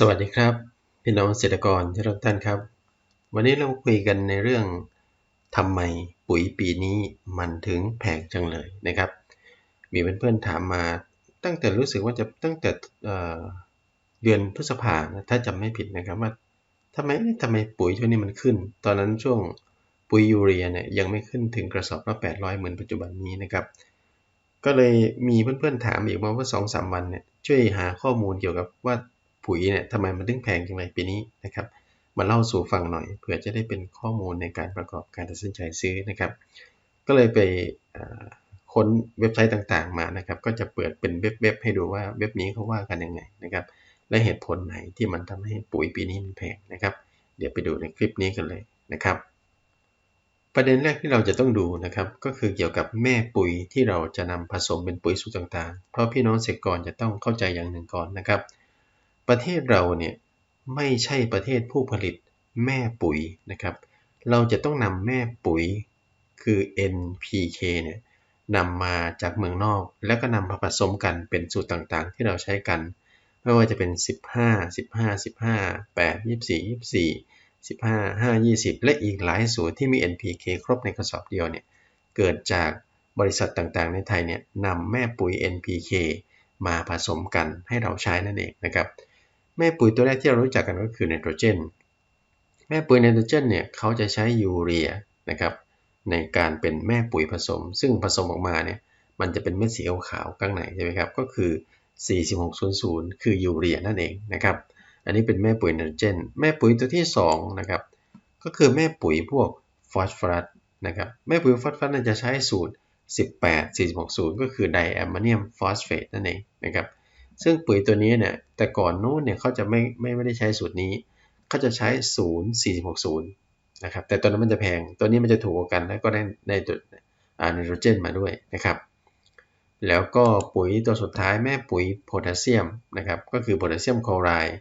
สวัสดีครับ พี่น้องเกษตรกรที่รักท่านครับ วันนี้เราคุยกันในเรื่องทำไมปุ๋ยปีนี้มันถึงแพงจังเลยนะครับ มีเพื่อนๆถามมาตั้งแต่รู้สึกว่าจะตั้งแต่เดือนพฤษภาถ้าจำไม่ผิดนะครับว่าทำไมทำไมปุ๋ยช่วงนี้มันขึ้น ตอนนั้นช่วงปุ๋ยยูเรียเนี่ยยังไม่ขึ้นถึงกระสอบละ800เหมือนปัจจุบันนี้นะครับ ก็เลยมีเพื่อนๆถามอีกมาว่าสองสามวันเนี่ยช่วยหาข้อมูลเกี่ยวกับว่า ปุ๋ยเนี่ยทำไมมันถึงแพงจังเลยปีนี้นะครับ มาเล่าสู่ฟังหน่อย เผื่อจะได้เป็นข้อมูลในการประกอบการตัดสินใจซื้อนะครับ ก็เลยไปค้นเว็บไซต์ต่างๆมานะครับ ก็จะเปิดเป็นเว็บๆให้ดูว่าเว็บนี้เขาว่ากันยังไงนะครับ และเหตุผลไหนที่มันทำให้ปุ๋ยปีนี้มันแพงนะครับ เดี๋ยวไปดูในคลิปนี้กันเลยนะครับ ประเด็นแรกที่เราจะต้องดูนะครับ ก็คือเกี่ยวกับแม่ปุ๋ยที่เราจะนำผสมเป็นปุ๋ยสูตรต่างๆ เพราะพี่น้องเกษตรกรจะต้องเข้าใจอย่างหนึ่งก่อนนะครับ ประเทศเราเนี่ยไม่ใช่ประเทศผู้ผลิตแม่ปุ๋ยนะครับ เราจะต้องนำแม่ปุ๋ยคือ NPK เนี่ยนำมาจากเมืองนอก แล้วก็นำมาผสมกันเป็นสูตรต่างๆ ที่เราใช้กัน ไม่ว่าจะเป็น 15 15 15 8 24 24 15 5 20 และอีกหลายสูตรที่มี NPK ครบในกระสอบเดียวเนี่ยเกิดจากบริษัทต่างๆ ในไทยเนี่ยนำแม่ปุ๋ย NPK มาผสมกันให้เราใช้นั่นเองนะครับ แม่ปุ๋ยตัวแรกที่เรารู้จักกันก็คือไนโตรเจน แม่ปุ๋ยไนโตรเจนเนี่ยเขาจะใช้ยูเรียนะครับในการเป็นแม่ปุ๋ยผสม ซึ่งผสมออกมาเนี่ยมันจะเป็นเม็ดสีขาวข้างในใช่ไหมครับ ก็คือ 4600 คือยูเรียนั่นเองนะครับ อันนี้เป็นแม่ปุ๋ยไนโตรเจน แม่ปุ๋ยตัวที่2นะครับ ก็คือแม่ปุ๋ยพวกฟอสฟอรัสนะครับ แม่ปุ๋ยฟอสฟอรัสจะใช้สูตร 18 460 ก็คือไดแอมโมเนียมฟอสเฟตนั่นเองนะครับ ซึ่งปุ๋ยตัวนี้เนี่ยแต่ก่อนนู้นเนี่ยเขาจะไม่ไม่ไม่ได้ใช้สูตรนี้เขาจะใช้0 4 6 0นะครับแต่ตัวนั้นมันจะแพงตัวนี้มันจะถูกกว่ากันแล้วก็ได้ได้ตัวไนโตรเจนมาด้วยนะครับ แล้วก็ปุ๋ยตัวสุดท้ายแม่ปุ๋ยโพแทสเซียมนะครับก็คือโพแทสเซียมคลอไรด์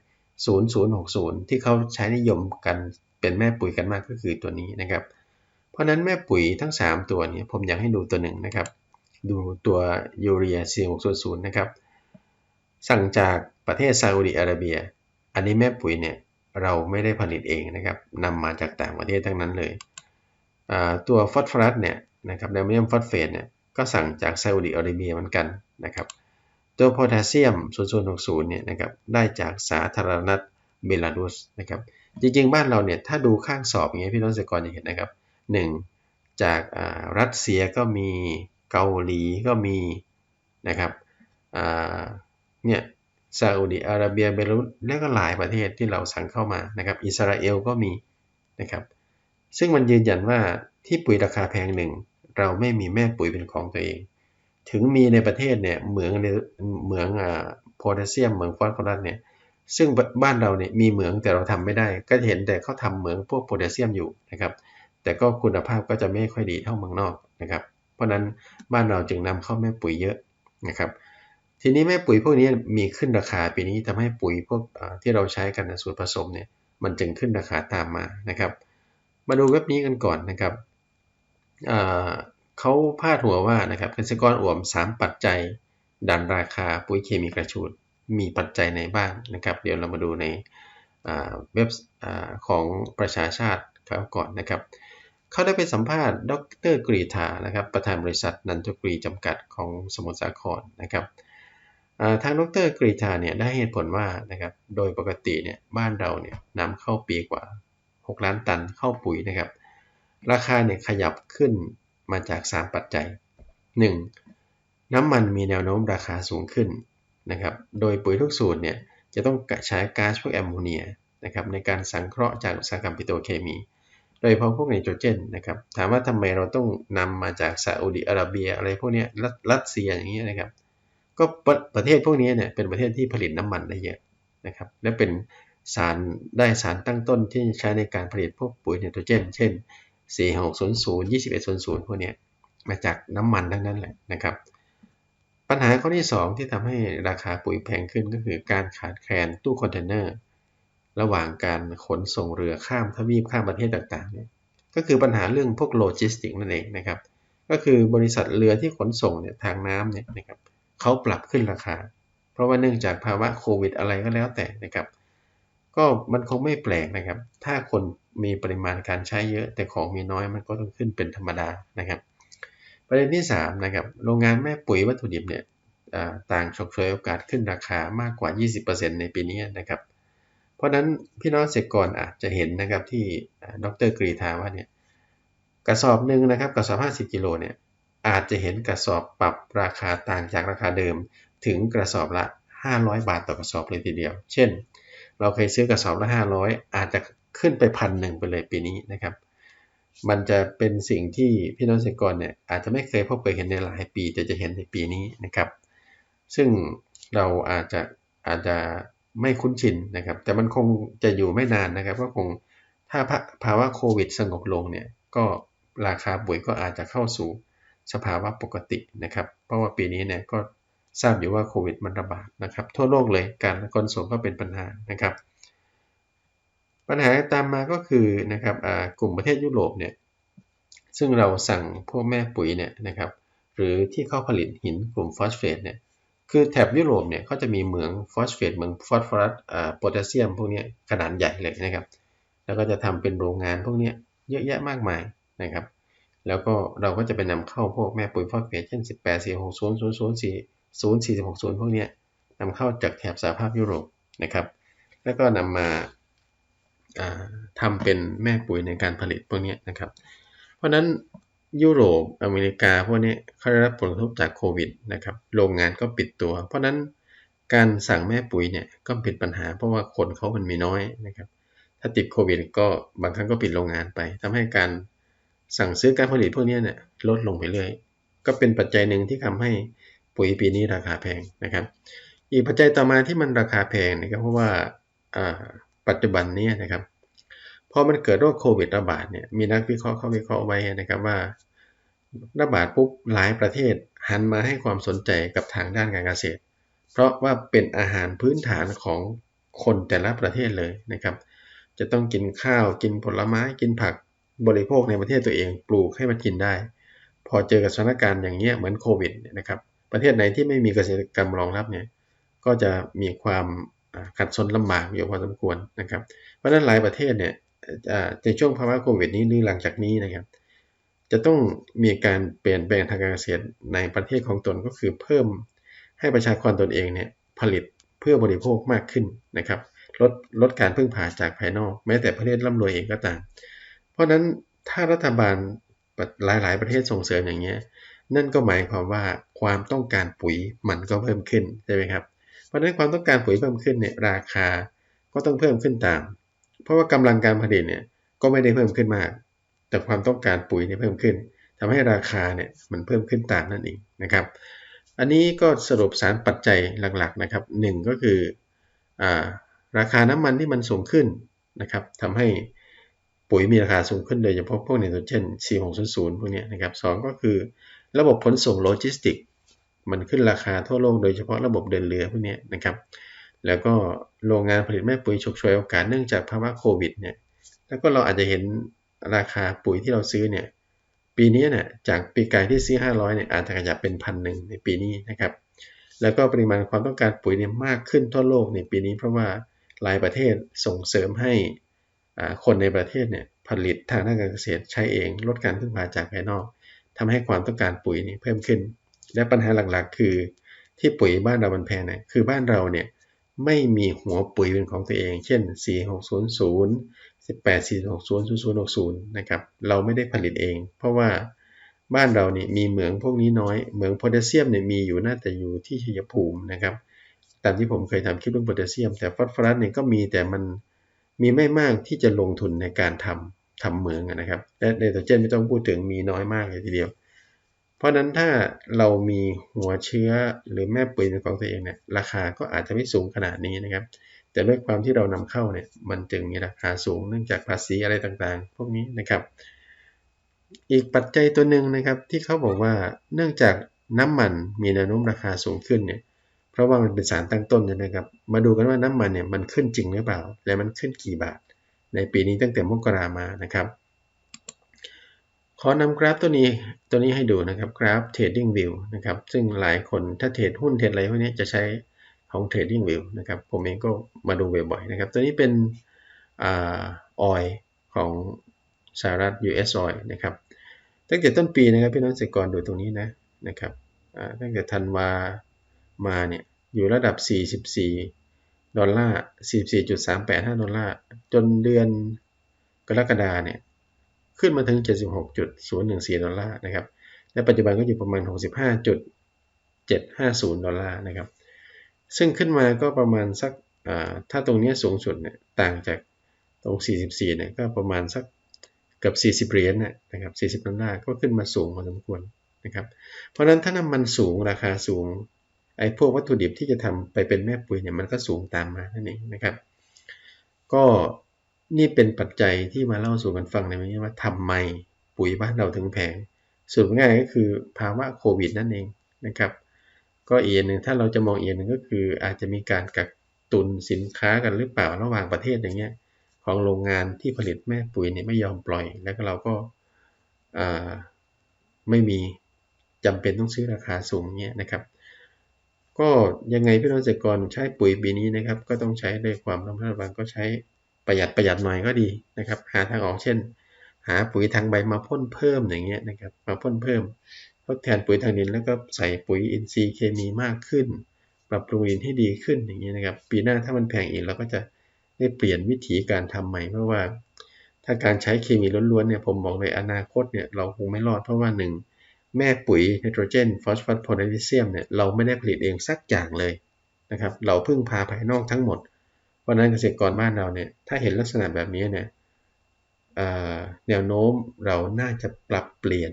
0060 ที่เขาใช้นิยมกันเป็นแม่ปุ๋ยกันมากก็คือตัวนี้นะครับ เพราะนั้นแม่ปุ๋ยทั้ง 3 ตัวนี้ผมอยากให้ดูตัวหนึ่งนะครับ ดูตัวยูเรีย4600 นะครับ สั่งจากประเทศซาอุดิอาระเบีย อันนี้แม่ปุ๋ยเนี่ยเราไม่ได้ผลิตเองนะครับนำมาจากต่างประเทศทั้งนั้นเลย ตัวฟอสฟอรัสเนี่ยนะครับไดโมเนียมฟอสเฟตเนี่ยก็สั่งจากซาอุดิอาระเบียเหมือนกันนะครับตัวโพแทสเซียม0060เนี่ยนะครับได้จากสาธารณรัฐเบลารุสนะครับจริงๆ บ้านเราเนี่ยถ้าดูข้างสอบอย่างเงี้ยพี่น้องเกษตรกรจะเห็นนะครับ 1. จากรัสเซียก็มีเกาหลีก็มีนะครับ เนี่ยซาอุดิอาระเบียเบลูสและก็หลายประเทศที่เราสั่งเข้ามานะครับอิสราเอลก็มีนะครับซึ่งมันยืนยันว่าที่ปุ๋ยราคาแพงหนึ่ง เราไม่มีแม่ปุ๋ยเป็นของตัวเอง ถึงมีในประเทศเนี่ยเหมืองเหมืองอ่าโพแทสเซียมเหมืองฟอสฟอรัสเนี่ยซึ่งบ้านเราเนี่ยมีเหมืองแต่เราทำไม่ได้ ก็เห็นแต่เขาทำเหมืองพวกโพแทสเซียมอยู่นะครับแต่ก็คุณภาพก็จะไม่ค่อยดีเท่าเมืองนอกนะครับเพราะนั้นบ้านเราจึงนำเข้าแม่ปุ๋ยเยอะนะครับ ทีนี้แม่ปุ๋ยพวกนี้มีขึ้นราคาปีนี้ทำให้ปุ๋ยพวกที่เราใช้กันในสูตรผสมเนี่ยมันจึงขึ้นราคาตามมานะครับ มาดูเว็บนี้กันก่อนนะครับเขาพาดหัวว่านะครับเกษตรกรอ่วม 3 ปัจจัยดันราคาปุ๋ยเคมีกระชูดมีปัจจัยไหนบ้างนะครับ เดี๋ยวเรามาดูในเว็บของประชาชาติเขาก่อนนะครับเขาได้ไปสัมภาษณ์ดรกรีธานะครับ ประธานบริษัทนันทกรีจำกัดของสมุทรสาครนะครับ ทางดรกรีธาเนี่ยได้เหตุผลว่านะครับโดยปกติเนี่ยบ้านเราเนี่ยนำเข้าปีกว่า 6 ล้านตันเข้าปุ๋ยนะครับ ราคาเนี่ยขยับขึ้นมาจาก 3 ปัจจัย 1. น้ำมันมีแนวโน้มราคาสูงขึ้นนะครับโดยปุ๋ยทุกสูตรเนี่ยจะต้องใช้ก๊าซพวกแอมโมเนียนะครับในการสังเคราะห์จากอุตสาหกรรมปิโตรเคมี โดยเฉพาะพวกไนโตรเจนนะครับถามว่าทำไมเราต้องนำมาจากซาอุดิอาระเบียอะไรพวกนี้รัสเซียอย่างนี้นะครับ ก็ประเทศพวกนี้เนี่ยเป็นประเทศที่ผลิตน้ำมันได้เยอะนะครับ และเป็นสารได้สารตั้งต้นที่ใช้ในการผลิตพวกปุ๋ยไนโตรเจน เช่น 4600 2100 พวกนี้มาจากน้ำมันทั้งนั้นแหละนะครับ ปัญหาข้อที่ 2 ที่ทำให้ราคาปุ๋ยแพงขึ้นก็คือการขาดแคลนตู้คอนเทนเนอร์ระหว่างการขนส่งเรือข้ามทวีปข้ามประเทศต่างๆเนี่ยก็คือปัญหาเรื่องพวกโลจิสติกนั่นเองนะครับ ก็คือบริษัทเรือที่ขนส่งเนี่ยทางน้ำเนี่ยนะครับเขาปรับขึ้นราคา เพราะว่าเนื่องจากภาวะโควิดอะไรก็แล้วแต่นะครับ ก็มันคงไม่แปลกนะครับ ถ้าคนมีปริมาณการใช้เยอะ แต่ของมีน้อยมันก็ต้องขึ้นเป็นธรรมดานะครับ ประเด็นที่3นะครับโรงงานแม่ปุ๋ยวัตถุดิบเนี่ยต่างฉกฉวยโอกาสขึ้นราคามากกว่า 20%ในปีนี้นะครับ เพราะนั้นพี่น้องเกษตรกรอาจจะเห็นนะครับที่ดรกรีธาว่าเนี่ยกระสอบหนึ่งนะครับกระสอบ 50 กิโลเนี่ย อาจจะเห็นกระสอบปรับราคาต่างจากราคาเดิม ถึงกระสอบละ 500 บาทต่อกระสอบเลยทีเดียว เช่น เราเคยซื้อกระสอบละ 500 อาจจะขึ้นไปพันหนึ่งไปเลยปีนี้นะครับ มันจะเป็นสิ่งที่พี่น้องเกษตรกรเนี่ยอาจจะไม่เคยพบเคยเห็นในหลายปี แต่จะเห็นในปีนี้นะครับ ซึ่งเราอาจจะอาจจะไม่คุ้นชินนะครับ แต่มันคงจะอยู่ไม่นานนะครับก็คงถ้าภาวะโควิดสงบลงเนี่ยก็ราคาปุ๋ยก็อาจจะเข้าสู่ สภาวะปกตินะครับ เพราะว่าปีนี้เนี่ยก็ทราบอยู่ว่าโควิดมันระบาดนะครับ ทั่วโลกเลยการขนส่งก็เป็นปัญหานะครับ ปัญหาตามมาก็คือนะครับกลุ่มประเทศยุโรปเนี่ยซึ่งเราสั่งพวกแม่ปุ๋ยเนี่ยนะครับ หรือที่เขาผลิตหินกลุ่มฟอสเฟตเนี่ยคือแถบยุโรปเนี่ยเขาจะมีเหมืองฟอสเฟตเหมืองฟอสฟอรัสโพแทสเซียมพวกนี้ขนาดใหญ่เลยนะครับ แล้วก็จะทำเป็นโรงงานพวกนี้เยอะแยะมากมายนะครับ แล้วก็เราก็จะไปนำเข้าพวกแม่ปุ๋ยฟอสเฟตเช่น 18 4 6 0 0 0 4 0 4 6 0 พวกนี้นำเข้าจากแถบสหภาพยุโรปนะครับ แล้วก็นำมาทำเป็นแม่ปุ๋ยในการผลิตพวกนี้นะครับ เพราะนั้นยุโรปอเมริกาพวกนี้เขาได้รับผลกระทบจากโควิดนะครับ โรงงานก็ปิดตัว เพราะนั้นการสั่งแม่ปุ๋ยเนี่ยก็เป็นปัญหาเพราะว่าคนเขามันมีน้อยนะครับ ถ้าติดโควิดก็บางครั้งก็ปิดโรงงานไปทำให้การ สั่งซื้อการผลิตพวกนี้เนี่ยลดลงไปเรื่อยก็เป็นปัจจัยหนึ่งที่ทำให้ปุ๋ยปีนี้ราคาแพงนะครับ อีกปัจจัยต่อมาที่มันราคาแพงนะครับเพราะว่าปัจจุบันนี้นะครับพอมันเกิดโรคโควิดระบาดเนี่ยมีนักวิเคราะห์เขาวิเคราะห์ไว้นะครับว่าระบาดปุ๊บหลายประเทศหันมาให้ความสนใจกับทางด้านการเกษตร เพราะว่าเป็นอาหารพื้นฐานของคนแต่ละประเทศเลยนะครับ จะต้องกินข้าวกินผลไม้กินผัก บริโภคในประเทศตัวเองปลูกให้มันกินได้ พอเจอกับสถานการณ์อย่างเงี้ยเหมือนโควิดนะครับประเทศไหนที่ไม่มีเกษตรกรรมรองรับเนี่ยก็จะมีความขัดสนลำบากอยู่พอสมควรนะครับ เพราะฉะนั้นหลายประเทศเนี่ยในช่วงภาวะโควิดนี้หรือหลังจากนี้นะครับ จะต้องมีการเปลี่ยนแปลงทางการเกษตรในประเทศของตนก็คือเพิ่มให้ประชากรตนเองเนี่ยผลิตเพื่อบริโภคมากขึ้นนะครับลดลดการพึ่งพาจากภายนอก แม้แต่ประเทศร่ำรวยเองก็ตาม เพราะนั้นถ้ารัฐบาลหลาย ๆ ประเทศส่งเสริมอย่างเงี้ยนั่นก็หมายความว่าความต้องการปุ๋ยมันก็เพิ่มขึ้นใช่ไหมครับ เพราะนั้นความต้องการปุ๋ยเพิ่มขึ้นเนี่ยราคาก็ต้องเพิ่มขึ้นตาม เพราะว่ากำลังการผลิตเนี่ยก็ไม่ได้เพิ่มขึ้นมาก แต่ความต้องการปุ๋ยเนี่ยเพิ่มขึ้นทำให้ราคาเนี่ยมันเพิ่มขึ้นตามนั่นเองนะครับ อันนี้ก็สรุปสารปัจจัยหลักๆนะครับหนึ่งก็คืออราคาน้ำมันที่มันสูงขึ้นนะครับทำให้ ปุ๋ยมีราคาสูงขึ้นโดยเฉพาะพวกไนโตรเจน 4600 พวกนี้นะครับสก็คือระบบขนส่งโลจิสติก มันขึ้นราคาทั่วโลกโดยเฉพาะระบบเดินเรือพวกนี้นะครับ แล้วก็โรงงานผลิตแม่ปุ๋ยฉกฉวยโอกาสเนื่องจากภาวะโควิดเนี่ย แล้วก็เราอาจจะเห็นราคาปุ๋ยที่เราซื้อเนี่ย ปีนี้เนี่ยจากปีกายที่ซื้อ 500 เนี่ยอาจจะขยับเป็นพันหนึ่งในปีนี้นะครับ แล้วก็ปริมาณความต้องการปุ๋ยเนี่ยมากขึ้นทั่วโลกในปีนี้เพราะว่าหลายประเทศส่งเสริมให้ คนในประเทศเนี่ยผลิตทางด้านการเกษตรใช้เองลดการพึ่งพาจากภายนอกทำให้ความต้องการปุ๋ยนี่เพิ่มขึ้น และปัญหาหลักๆ คือที่ปุ๋ยบ้านเรามันแพงเนี่ยคือบ้านเราเนี่ยไม่มีหัวปุ๋ยเป็นของตัวเอง เช่น 4600 18 460 0060 นะครับ เราไม่ได้ผลิตเอง เพราะว่าบ้านเรานี่มีเหมืองพวกนี้น้อย เหมืองโพแทสเซียมเนี่ยมีอยู่น่าจะอยู่ที่ชัยภูมินะครับ ตามที่ผมเคยทำคลิปเรื่องโพแทสเซียม แต่ฟอสฟอรัสเนี่ยก็มีแต่มัน มีไม่มากที่จะลงทุนในการทำทำเหมืองนะครับและไนโตรเจนไม่ต้องพูดถึงมีน้อยมากเลยทีเดียว เพราะนั้นถ้าเรามีหัวเชื้อหรือแม่ปุ๋ยเป็นของตัวเองเนี่ยราคาก็อาจจะไม่สูงขนาดนี้นะครับ แต่ด้วยความที่เรานำเข้าเนี่ยมันจึงมีราคาสูงเนื่องจากภาษีอะไรต่างๆ พวกนี้นะครับ อีกปัจจัยตัวหนึ่งนะครับที่เขาบอกว่าเนื่องจากน้ำมันมีแนวโน้มราคาสูงขึ้นเนี่ย เพราะว่ามันเป็นสารตั้งต้นใช่ไหมครับ มาดูกันว่าน้ำมันเนี่ยมันขึ้นจริงหรือเปล่า และมันขึ้นกี่บาท ในปีนี้ตั้งแต่มกรามานะครับ ขอนำกราฟตัวนี้ตัวนี้ให้ดูนะครับกราฟ Trading View นะครับ ซึ่งหลายคนถ้าเทรดหุ้นเทรดอะไรพวกนี้จะใช้ของ TradingView นะครับ ผมเองก็มาดูบ่อยๆนะครับ ตัวนี้เป็นออยของสหรัฐ US Oil นะครับ ตั้งแต่ต้นปีนะครับพี่น้องเกษตรกรดูตรงนี้นะนะครับตั้งแต่ธันวา มาเนี่ยอยู่ระดับ 44 ดอลลาร์ 44.385 ดอลลาร์ จนเดือนกรกฎาเนี่ยขึ้นมาถึง 76.014 ดอลลาร์นะครับ และปัจจุบันก็อยู่ประมาณ 65.750 ดอลลาร์นะครับ ซึ่งขึ้นมาก็ประมาณสักถ้าตรงนี้สูงสุดเนี่ยต่างจากตรง 44 เนี่ยก็ประมาณสักเกือบ40 เหรียญนะครับ 40 ดอลลาร์ก็ขึ้นมาสูงพอสมควรนะครับ เพราะฉะนั้นถ้าน้ำมันสูงราคาสูง ไอ้พวกวัตถุดิบที่จะทำไปเป็นแม่ปุ๋ยเนี่ยมันก็สูงตามมานั่นเองนะครับ ก็นี่เป็นปัจจัยที่มาเล่าสู่กันฟังในวันนี้ว่าทำไมปุ๋ยบ้านเราถึงแพงสุดง่ายก็คือภาวะโควิดนั่นเองนะครับ ก็อีกหนึ่งถ้าเราจะมองอีกหนึ่งก็คืออาจจะมีการกักตุนสินค้ากันหรือเปล่าระหว่างประเทศอย่างเงี้ยของโรงงานที่ผลิตแม่ปุ๋ยเนี่ยไม่ยอมปล่อย แล้วก็เราก็ไม่มีจำเป็นต้องซื้อราคาสูงเงี้ยนะครับ ก็ยังไงพี่น้องเกษตรกรใช้ปุ๋ยปีนี้นะครับ ก็ต้องใช้ด้วยความระมัดระวังก็ใช้ประหยัดประหยัดหน่อยก็ดีนะครับ หาทางออกเช่น หาปุ๋ยทางใบมาพ่นเพิ่มอย่างเงี้ยนะครับ มาพ่นเพิ่มทดแทนปุ๋ยทางดินแล้วก็ใส่ปุ๋ยอินทรีย์เคมีมากขึ้น ปรับปรุงดินให้ดีขึ้นอย่างเงี้ยนะครับ ปีหน้าถ้ามันแพงอีกเราก็จะได้เปลี่ยนวิธีการทำใหม่เพราะว่า ถ้าการใช้เคมีล้วนๆเนี่ยผมบอกเลยอนาคตเนี่ยเราคงไม่รอดเพราะว่าหนึ่ง แม่ปุ๋ยไนโตรเจนฟอสฟอรัสโพแทสเซียมเนี่ยเราไม่ได้ผลิตเองสักอย่างเลยนะครับ เราพึ่งพาภายนอกทั้งหมด เพราะนั้นเกษตรกรบ้านเราเนี่ยถ้าเห็นลักษณะแบบนี้เนี่ยแนวโน้มเราน่าจะปรับเปลี่ยน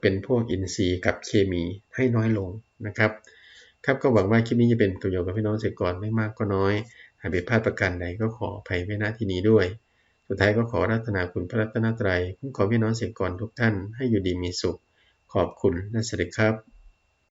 เป็นพวกอินทรีย์กับเคมีให้น้อยลงนะครับ ครับก็หวังว่าคลิปนี้จะเป็นประโยชน์กับพี่น้องเกษตรกรไม่มากก็น้อย หากผิดพลาดประการใดก็ขออภัยไว้ณที่นี้ด้วย สุดท้ายก็ขอรัตนาคุณพระรัตนตรัยคุ้มครองพี่น้องเกษตรกรทุกท่านให้อยู่ดีมีสุข ขอบคุณและสวัสดีครับ